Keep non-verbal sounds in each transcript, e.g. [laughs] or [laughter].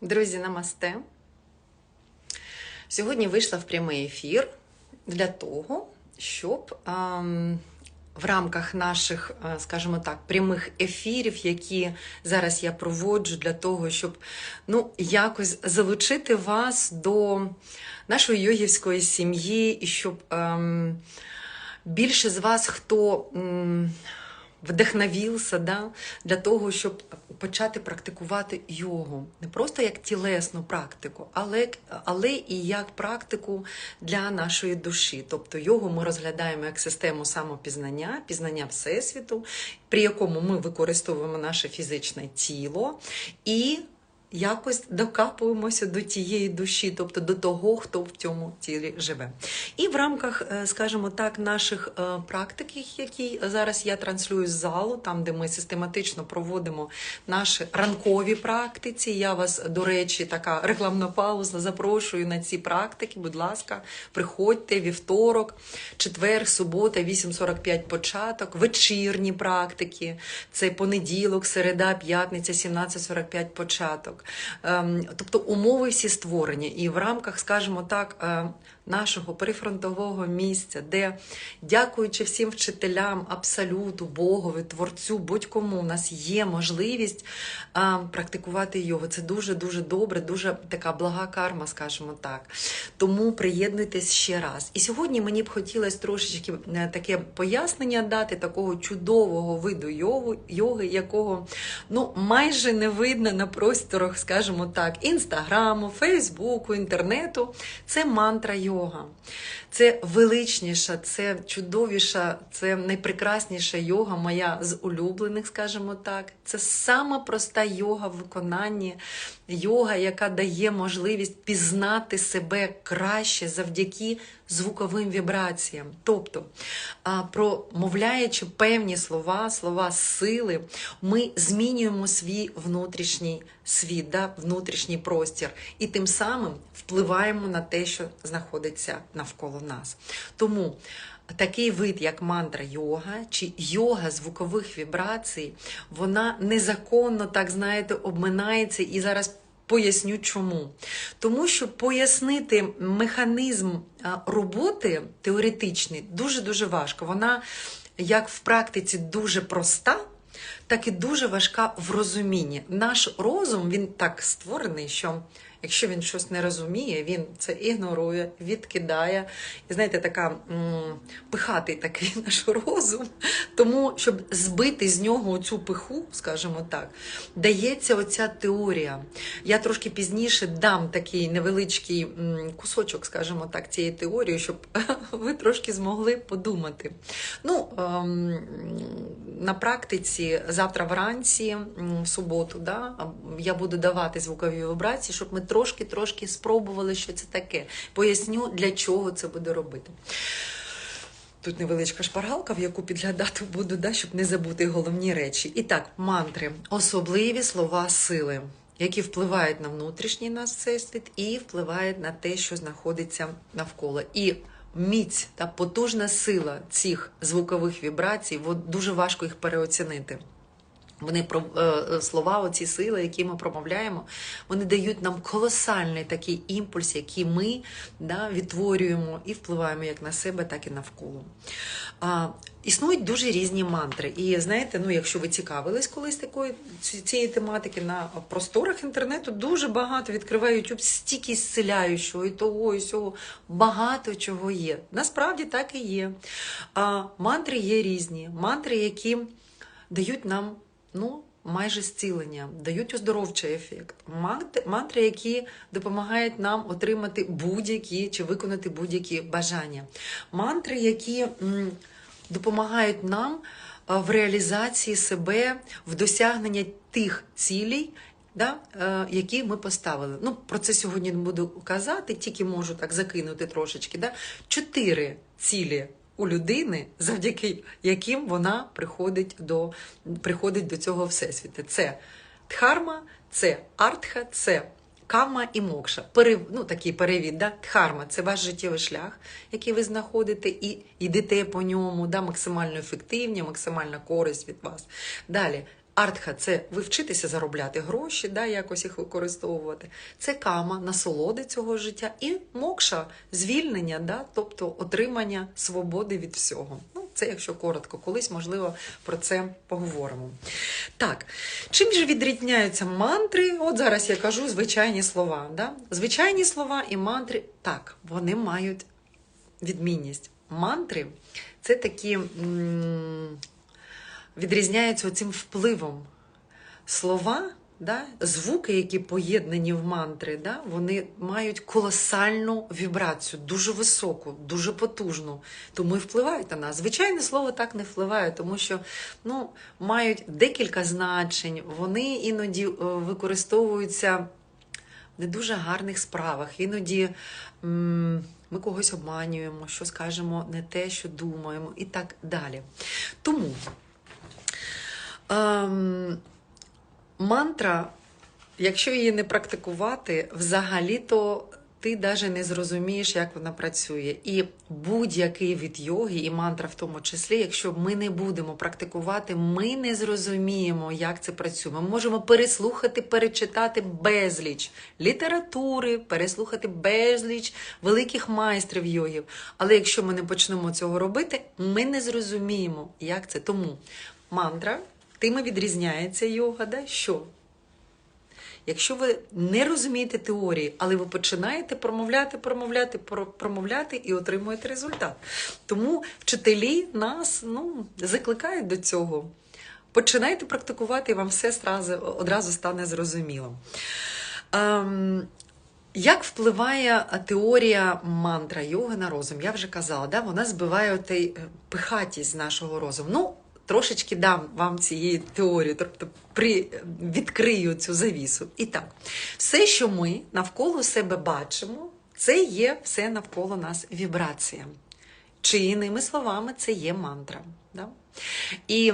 Друзі, намасте. Сьогодні вийшла в прямий ефір для того, щоб ем, в рамках наших, е, скажімо так, прямих ефірів, які зараз я проводжу, для того, щоб ну, якось залучити вас до нашої йогівської сім'ї, і щоб ем, більше з вас, хто. М, вдохновився да, для того, щоб почати практикувати йогу. Не просто як тілесну практику, але, але і як практику для нашої душі. Тобто йогу ми розглядаємо як систему самопізнання, пізнання Всесвіту, при якому ми використовуємо наше фізичне тіло і якось докапуємося до тієї душі, тобто до того, хто в цьому тілі живе. І в рамках, е, скажімо так, наших е, практик, які зараз я транслюю з залу, там, де ми систематично проводимо наші ранкові практиці. Я вас, до речі, така рекламна пауза, запрошую на ці практики. Будь ласка, приходьте вівторок, четвер, субота, 8.45 початок, вечірні практики. Це понеділок, середа, п'ятниця, 17.45 початок. Ем, Тобто умови всі створені. І в рамках, скажімо так, е, нашого прифронтового місця, де, дякуючи всім вчителям, абсолюту, Богові, творцю, будь-кому, у нас є можливість а, практикувати його. Це дуже-дуже добре, дуже така блага карма, скажімо так. Тому приєднуйтесь ще раз. І сьогодні мені б хотілося трошечки е, таке пояснення дати такого чудового виду йоги, якого ну, майже не видно на просторах, скажімо так, інстаграму, фейсбуку, інтернету. Це мантра йога. Це величніша, це чудовіша, це найпрекрасніша йога, моя з улюблених, скажімо так. Це сама проста йога в виконанні, йога, яка дає можливість пізнати себе краще завдяки звуковим вібраціям. Тобто, промовляючи певні слова, слова сили, ми змінюємо свій внутрішній світ, да, внутрішній простір, і тим самим впливаємо на те, що знаходиться навколо нас. Тому такий вид, як мантра йога чи йога звукових вібрацій, вона незаконно, так знаєте, обминається і зараз. Поясню чому. Тому що пояснити механізм роботи теоретичний дуже-дуже важко. Вона, як в практиці, дуже проста, так і дуже важка в розумінні. Наш розум він так створений, що якщо він щось не розуміє, він це ігнорує, відкидає. І знаєте, така м, пихатий такий [laughs] наш розум. Тому, щоб збити з нього цю пиху, скажімо так, дається оця теорія. Я трошки пізніше дам такий невеличкий кусочок, скажімо так, цієї теорії, щоб [laughs] ви трошки змогли подумати. Ну, ем, на практиці завтра вранці, в суботу, да, я буду давати звукові вібрації, щоб ми трошки-трошки спробували, що це таке. Поясню, для чого це буде робити. Тут невеличка шпаргалка, в яку підглядати буду, да, щоб не забути головні речі. І так, мантри особливі слова сили, які впливають на внутрішній нас всесвіт і впливають на те, що знаходиться навколо. І міць та потужна сила цих звукових вібрацій, дуже важко їх переоцінити. Вони про е, слова, оці сили, які ми промовляємо, вони дають нам колосальний такий імпульс, який ми да, відтворюємо і впливаємо як на себе, так і навколо. А, Існують дуже різні мантри. І знаєте, ну якщо ви цікавились колись такої цієї тематики на просторах інтернету, дуже багато відкриває YouTube, стільки зціляючого, і того, і сього, багато чого є. Насправді так і є. А мантри є різні. Мантри, які дають нам ну, майже зцілення, дають оздоровчий ефект. Мантри, які допомагають нам отримати будь-які чи виконати будь-які бажання. Мантри, які допомагають нам в реалізації себе, в досягненні тих цілей. Да, е, які ми поставили. Ну, Про це сьогодні не буду казати, тільки можу так закинути трошечки. Да? Чотири цілі у людини, завдяки яким вона приходить до приходить до цього всесвіту. Це дхарма, це артха, це кама і мокша. Перев, ну, такий перевід. Да? Дхарма це ваш життєвий шлях, який ви знаходите, і йдете по ньому, да? максимально ефективні, максимальна користь від вас. Далі. Артха це ви вчитеся заробляти гроші, да, якось їх використовувати. Це кама, насолоди цього життя, і мокша звільнення, да, тобто отримання свободи від всього. Ну, це якщо коротко, колись, можливо, про це поговоримо. Так, чим же відрізняються мантри? От зараз я кажу звичайні слова. Да? Звичайні слова і мантри, так, вони мають відмінність. Мантри це такі м, відрізняються цим впливом. Слова, да, звуки, які поєднані в мантри, да, вони мають колосальну вібрацію, дуже високу, дуже потужну, тому і впливають на нас. Звичайне слово так не впливає, тому що ну, мають декілька значень, вони іноді е, використовуються не дуже гарних справах. Іноді м, ми когось обманюємо, що скажемо не те, що думаємо, і так далі. Тому. Ем, мантра, якщо її не практикувати, взагалі-то ти навіть не зрозумієш, як вона працює. І будь-який від йоги, і мантра в тому числі, якщо ми не будемо практикувати, ми не зрозуміємо, як це працює. Ми можемо переслухати, перечитати безліч літератури, переслухати безліч великих майстрів йогів. Але якщо ми не почнемо цього робити, ми не зрозуміємо, як це. Тому мантра тим і відрізняється йога, да? що якщо ви не розумієте теорії, але ви починаєте промовляти, промовляти, промовляти і отримуєте результат. Тому вчителі нас ну, закликають до цього. Починайте практикувати, і вам все одразу, стане зрозуміло. Ем, як впливає теорія мантра йоги на розум? Я вже казала, да? вона збиває е, пихатість нашого розуму. Ну, трошечки дам вам цієї теорії, тобто при, відкрию цю завісу. І так, все, що ми навколо себе бачимо, це є все навколо нас вібрація. Чи іними словами, це є мантра. Да? І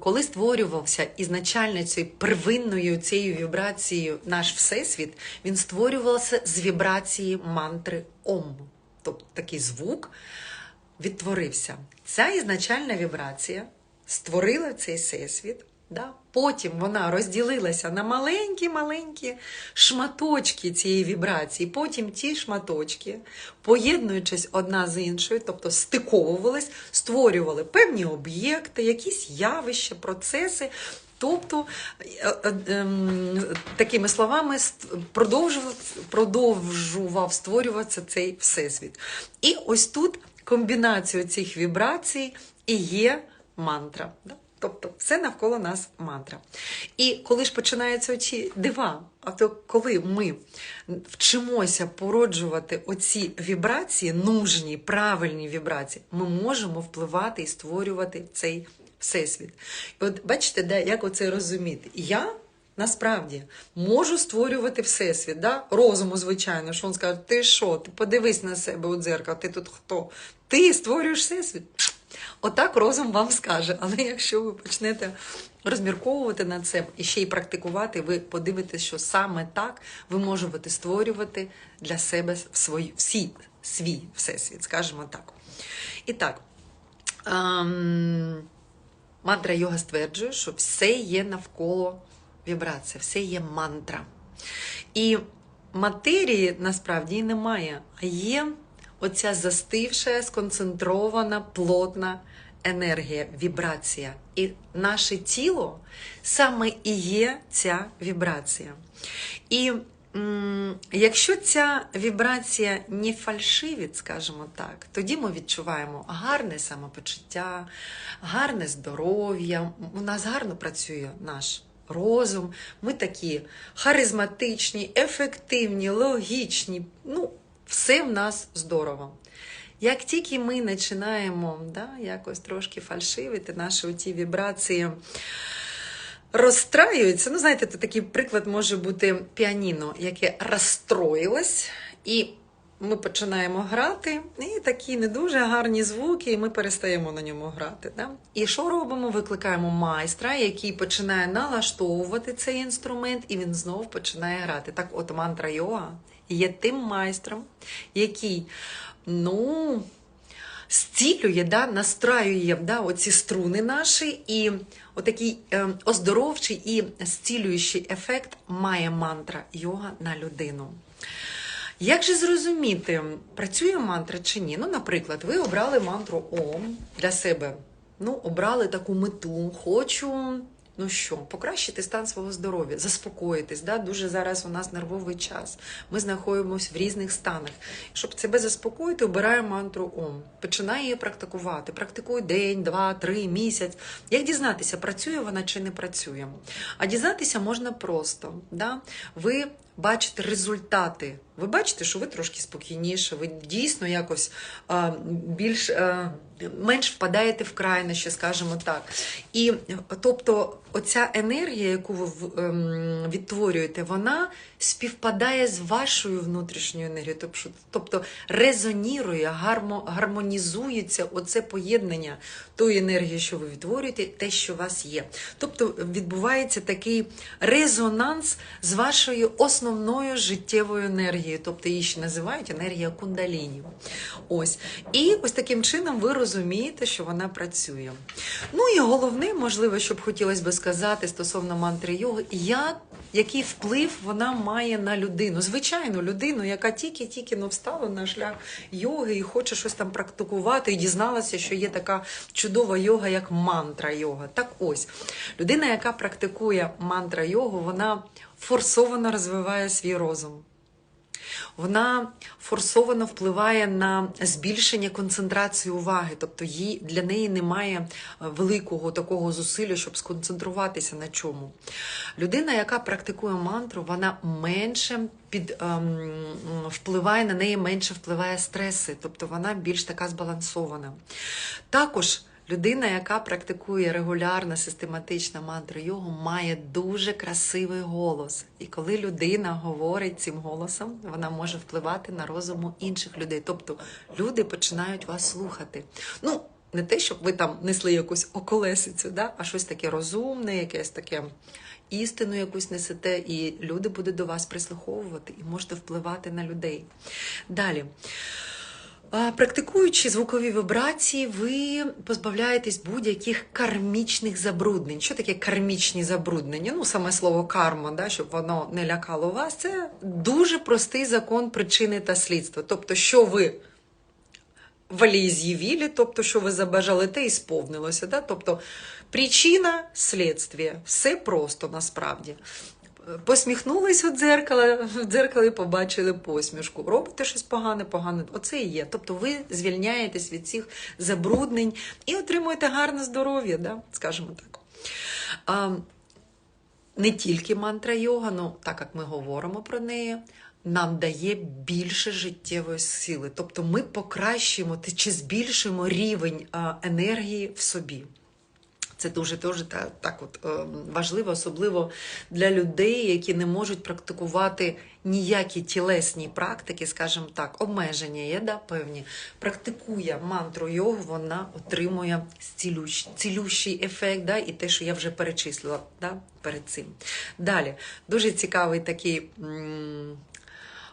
коли створювався ізначально цією первинною цією вібрацією наш Всесвіт, він створювався з вібрації мантри Ом. Тобто такий звук відтворився. Ця ізначальна вібрація створила цей всесвіт. Да? Потім вона розділилася на маленькі-маленькі шматочки цієї вібрації. Потім ті шматочки, поєднуючись одна з іншою, тобто стиковувались, створювали певні об'єкти, якісь явища, процеси. Тобто, е, е, ем, такими словами, продовжував створюватися цей всесвіт. І ось тут комбінацію цих вібрацій і є мантра. Да? Тобто все навколо нас мантра. І коли ж починаються оці дива, а то коли ми вчимося породжувати оці вібрації, нужні, правильні вібрації, ми можемо впливати і створювати цей всесвіт. І от бачите, де, як оце розуміти? Я насправді можу створювати всесвіт. Да? Розуму, звичайно, що він скаже, ти що, ти подивись на себе у дзеркало, ти тут хто? Ти створюєш всесвіт. Отак розум вам скаже. Але якщо ви почнете розмірковувати над цим і ще й практикувати, ви подивитесь, що саме так ви можете створювати для себе свій, всі, свій всесвіт, скажімо так. І так. Ем, мантра йога стверджує, що все є навколо вібрація, все є мантра. І матерії насправді і немає, а є оця застивша, сконцентрована, плотна енергія, вібрація. І наше тіло саме і є ця вібрація. І якщо ця вібрація не фальшивить, скажімо так, тоді ми відчуваємо гарне самопочуття, гарне здоров'я, у нас гарно працює наш розум, ми такі харизматичні, ефективні, логічні. Ну, все в нас здорово. Як тільки ми починаємо да, якось трошки фальшивити наші оті вібрації, розстраюються. Ну, знаєте, це такий приклад може бути піаніно, яке розстроїлось, і ми починаємо грати, і такі не дуже гарні звуки, і ми перестаємо на ньому грати. Да? І що робимо? Викликаємо майстра, який починає налаштовувати цей інструмент, і він знов починає грати. Так, от мантра йога є тим майстром, який, ну. зцілює, да, настраює да, оці струни наші, і отакий е, оздоровчий і зцілюючий ефект має мантра йога на людину. Як же зрозуміти, працює мантра чи ні? Ну, наприклад, ви обрали мантру Ом для себе. Ну, обрали таку мету, хочу. Ну що, покращити стан свого здоров'я, заспокоїтись. Да? Дуже зараз у нас нервовий час. Ми знаходимося в різних станах. Щоб себе заспокоїти, обирає мантру Ом. Починає її практикувати. Практикуй день, два, три, місяць. Як дізнатися, працює вона чи не працює? А дізнатися можна просто. Да? Ви бачите результати. Ви бачите, що ви трошки спокійніше, ви дійсно якось а, більш а, менш впадаєте в крайнощі, скажімо так. І тобто, оця енергія, яку ви ем, відтворюєте, вона співпадає з вашою внутрішньою енергією. Тобто, резонірує, гармо, гармонізується оце поєднання тої енергії, що ви відтворюєте, те, що у вас є. Тобто відбувається такий резонанс з вашою основною життєвою енергією, тобто її ще називають енергія кундаліні. Ось. І ось таким чином ви розумієте, що вона працює. Ну і головне, можливо, що б хотілося би сказати стосовно мантри йоги, як, який вплив вона має на людину. Звичайно, людину, яка тільки-тільки ну, встала на шлях йоги і хоче щось там практикувати, і дізналася, що є така чудова йога, як мантра йога. Так ось, людина, яка практикує мантра йогу, вона форсовано розвиває свій розум. Вона форсовано впливає на збільшення концентрації уваги, тобто їй, для неї немає е, великого такого зусилля, щоб сконцентруватися на чому. Людина, яка практикує мантру, вона менше під, ем, впливає на неї, менше впливає стреси, тобто вона більш така збалансована. Також Людина, яка практикує регулярно, систематично мантру йогу, має дуже красивий голос. І коли людина говорить цим голосом, вона може впливати на розуму інших людей. Тобто люди починають вас слухати. Ну, не те, щоб ви там несли якусь околесицю, да? а щось таке розумне, якесь таке істину якусь несете, і люди будуть до вас прислуховувати і можете впливати на людей. Далі. Практикуючи звукові вібрації, ви позбавляєтесь будь-яких кармічних забруднень. Що таке кармічні забруднення? Ну, саме слово карма, да, щоб воно не лякало вас, це дуже простий закон причини та слідства. Тобто, що ви з'явили, тобто, що ви забажали, те і сповнилося. Да? Тобто, причина, слідстві. Все просто насправді. Посміхнулись у дзеркало, в дзеркалі побачили посмішку. Робите щось погане, погане. Оце і є. Тобто ви звільняєтесь від цих забруднень і отримуєте гарне здоров'я, да? скажімо так. А, не тільки мантра йога, ну так як ми говоримо про неї, нам дає більше життєвої сили. Тобто ми покращуємо чи збільшуємо рівень енергії в собі. Це дуже дуже та, так от е, важливо, особливо для людей, які не можуть практикувати ніякі тілесні практики, скажімо так, обмеження є, да, певні. Практикує мантру йогу, вона отримує цілющ, цілющий ефект, да, і те, що я вже перечислила да, перед цим. Далі, дуже цікавий такий м-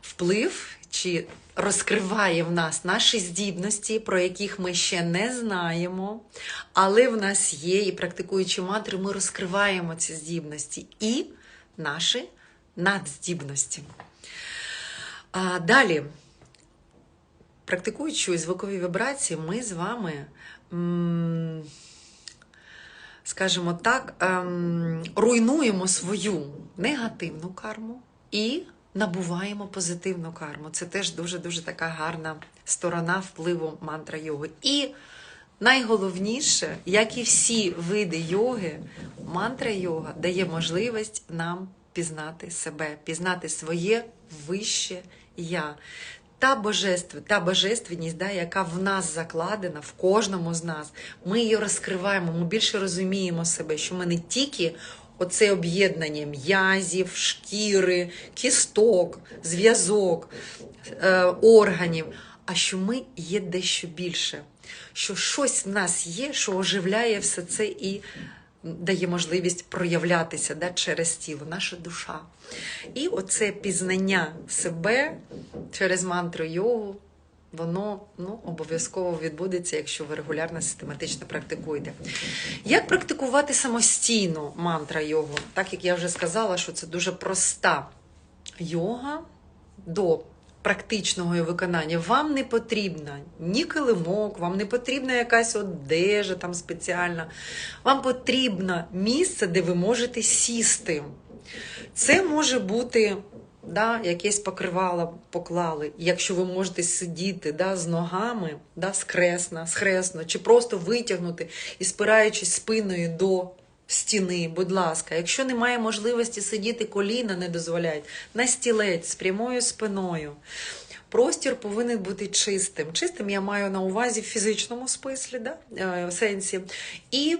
вплив. Чи розкриває в нас наші здібності, про яких ми ще не знаємо, але в нас є, і практикуючи мантри, ми розкриваємо ці здібності і наші надздібності. А далі, практикуючи звукові вібрації, ми з вами, скажімо так, ем, руйнуємо свою негативну карму і набуваємо позитивну карму. Це теж дуже-дуже така гарна сторона впливу мантра йоги. І найголовніше, як і всі види йоги, мантра йога дає можливість нам пізнати себе, пізнати своє вище я. Та божеств, та божественність, да, яка в нас закладена, в кожному з нас, ми її розкриваємо, ми більше розуміємо себе, що ми не тільки оце об'єднання м'язів, шкіри, кісток, зв'язок, е, органів, а що ми є дещо більше, що щось в нас є, що оживляє все це і дає можливість проявлятися да, через тіло, наша душа. І оце пізнання себе через мантру йогу воно ну, обов'язково відбудеться, якщо ви регулярно систематично практикуєте. Як практикувати самостійно мантра йогу? Так як я вже сказала, що це дуже проста йога до практичного її виконання. Вам не потрібна ні килимок, вам не потрібна якась одежа там спеціальна. Вам потрібно місце, де ви можете сісти. Це може бути да, якесь покривало поклали, якщо ви можете сидіти да, з ногами, да, скресно, схресно, чи просто витягнути і спираючись спиною до стіни, будь ласка. Якщо немає можливості сидіти, коліна не дозволяють, на стілець з прямою спиною. Простір повинен бути чистим. Чистим я маю на увазі в фізичному смислі, да? е, сенсі. І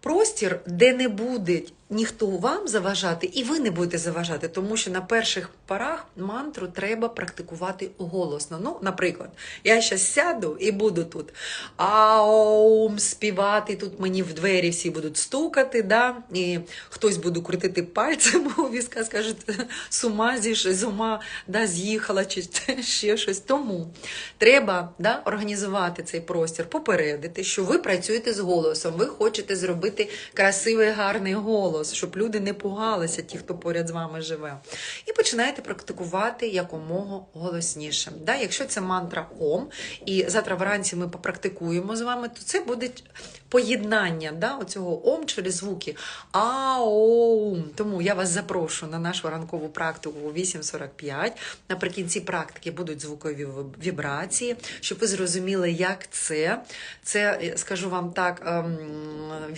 простір, де не буде ніхто вам заважати, і ви не будете заважати, тому що на перших порах мантру треба практикувати голосно. Ну, наприклад, я зараз сяду і буду тут аум співати. Тут мені в двері всі будуть стукати, да? і хтось буде крутити пальцем у візка, скаже, з ума зіш, з ума да, з'їхала, чи ще щось. Тому треба да, організувати цей простір, попередити, що ви працюєте з голосом, ви хочете зробити красивий, гарний голос, щоб люди не пугалися, ті, хто поряд з вами живе. І починаєте практикувати якомога голосніше. Да? Якщо це мантра Ом, і завтра вранці ми попрактикуємо з вами, то це буде поєднання да, оцього Ом через звуки Аум. Тому я вас запрошую на нашу ранкову практику у 8.45. Наприкінці практики будуть звукові вібрації, щоб ви зрозуміли, як це. Це, скажу вам так, ем,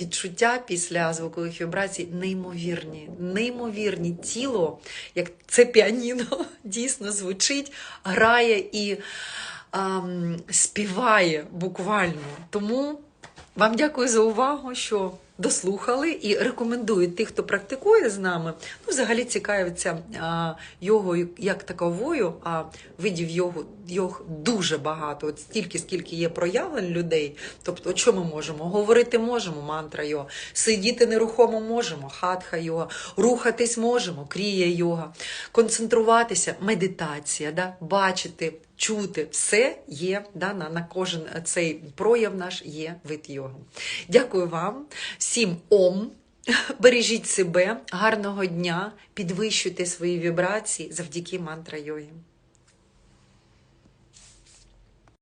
відчуття після звукових вібрацій неймовірні, неймовірні тіло, як це піаніно [laughs] дійсно звучить, грає і ем, співає буквально. Тому вам дякую за увагу, що дослухали і рекомендую тих, хто практикує з нами. Ну, взагалі цікавиться а, йогою як таковою, а видів йогу йог дуже багато. От стільки, скільки є проявлень людей. Тобто, що ми можемо? Говорити можемо, мантра йога, сидіти нерухомо можемо, хатха йога, рухатись можемо, крія йога, концентруватися, медитація, да? бачити. Чути все є да, на, кожен цей прояв наш є вид йоги. Дякую вам, всім ом. [laughs] Бережіть себе, гарного дня, підвищуйте свої вібрації завдяки мантра йоги.